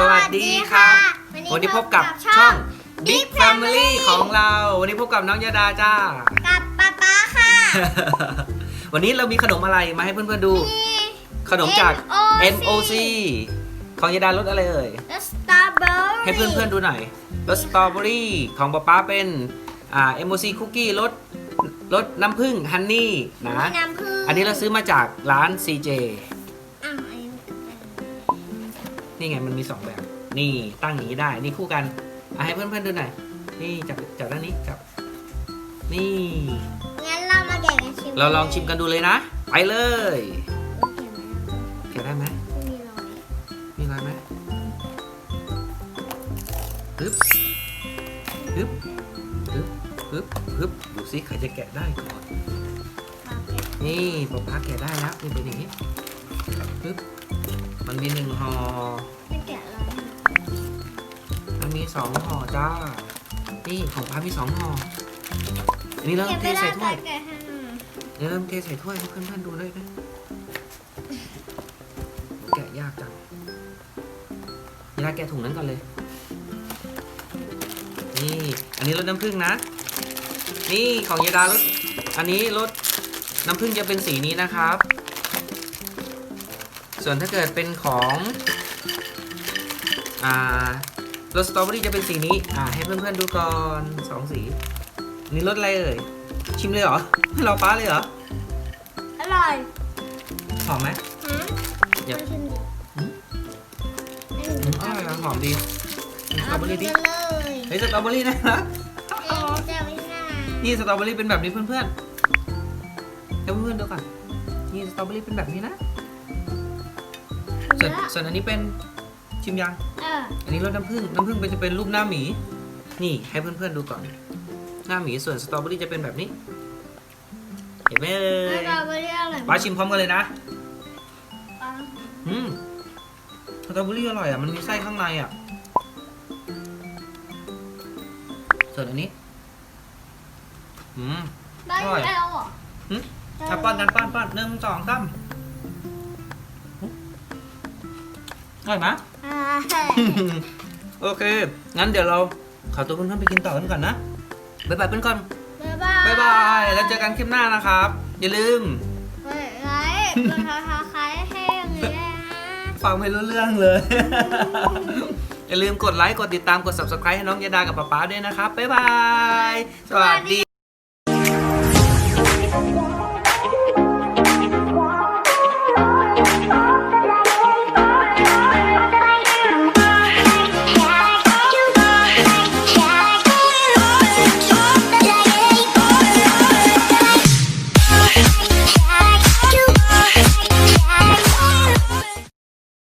กับกับช่องช่อง Big Big Family Family ของเรา วันนี้พบกับน้องยาดาจ้า กับป๊าป๊าค่ะ วันนี้เรามีขนมอะไรมาให้เพื่อนๆดูมีขนมจาก MOC MOC ของยาดารสอะไรเอ่ยและสตรอเบอร์รี่ให้เพื่อนๆดูหน่อยรสสตรอเบอรี่ของป๊าป๊าเป็นอ่า MOC คุกกี้รสรสน้ำผึ้งฮันนี่นะมีน้ำผึ้งอันนี้เราซื้อมาจากร้าน CJ อ้าวอันนี้มั นก็เป็นนี่ไงมันมีสองแบบ นี่ตั้งอย่างนี้ได้ นี่คู่กันอะให้เพื่อนๆดูหน่อยนี่จับจับด้านนี้จับ นี่ งั้นเรามาแกะกันชิมเราลองชิมกันดูเลยนะ ไปเลยโอเคไหมแกะได้ไหมไม่มีรอยมีอะไรไหมฮึบฮึบฮึบฮึบฮึบดูสิใครจะแกะได้ก่อนครับแกะนี่ป๊าป๊าแกะได้แล้วนี่เป็นอย่างนี้ฮึบ มันมีหนึ่งห่อ ไม่แกะเลยมันมีสองห่อจ้า นี่ของป๊ามีสองห่อ อันนี้เราแกะเทไม่ได้ใส่ถ้วย แกะให้หน่อยเดี๋ยวเริ่มเทใส่ถ้วยให้เพื่อนๆดูเลยนะแกะยากจังเวลาแกะถุงนั้นก่อนเลย นี่ อันนี้รสน้ำผึ้งนะ นี่ของยาดารสอันนี้รสน้ำผึ้งจะเป็นสีนี้นะครับ ส่วนถ้าเกิดเป็นของอ่ารสสตรอเบอรี่จะเป็นสีนี้อ่าให้เพื่อนๆดูก่อนสองสีอันนี่รสอะไรเอ่ยชิมเลยเหรอให้เราป้าเลยเหรออร่อยหอมไหมฮะเดี๋ยวลองชิมดิอืมอืมอืมอร่อยอะหอมดีกินสตรอเบอรี่ดิาไปเลยเฮ้ยสตรอเบอรี่นะเอ๊ะจะไม่ได้นี่สตรอเบอรี่เป็นแบบนี้เพื่อนๆให้เพื่อนๆดูก่อนนี่สตรอเบอรี่เป็นแบบนี้นะ ส่วนส่วนอันนี้เป็นชิมยัง เอออันนี้รสน้ำผึ้งน้ำผึ้งเป็นจะเป็นรูปหน้าหมี นี่ให้เพื่อนๆดูก่อน หน้าหมีส่วนสตรอเบอรี่จะเป็นแบบนี้ เห็นไหมเอ่สยตรอเบอรี่อร่อยป้าชิมพร้อมกันเลยนะป้าอืมสตรอเบอรี่อร่อยอะมันมีไส้ข้างในอะ ส่วนอันนี้ อืม ได้อร่อย แล้วเหรอหึอะป้อนกันป้อนป้อนหนึ่งสองสาม อร่อยไหม อ่าโอเค งั้นเดี๋ยวเราขอตัวเพื่อนๆไปกินต่อกันก่อนนะ บ๊ายบายเพื่อนก่อนบ๊ายบายบ๊ายบาย แล้วเจอกันคลิปหน้านะครับ อย่าลืมกดไลค์กดทักทายให้อย่างนี้ด้วยนะฟังไม่รู้เรื่องเลย อย่าลืมกดไลค์ กดติดตาม กด subscribe ให้น้องยาดากับป๊าป๊าด้วยนะครับ บ๊ายบาย สวัสดี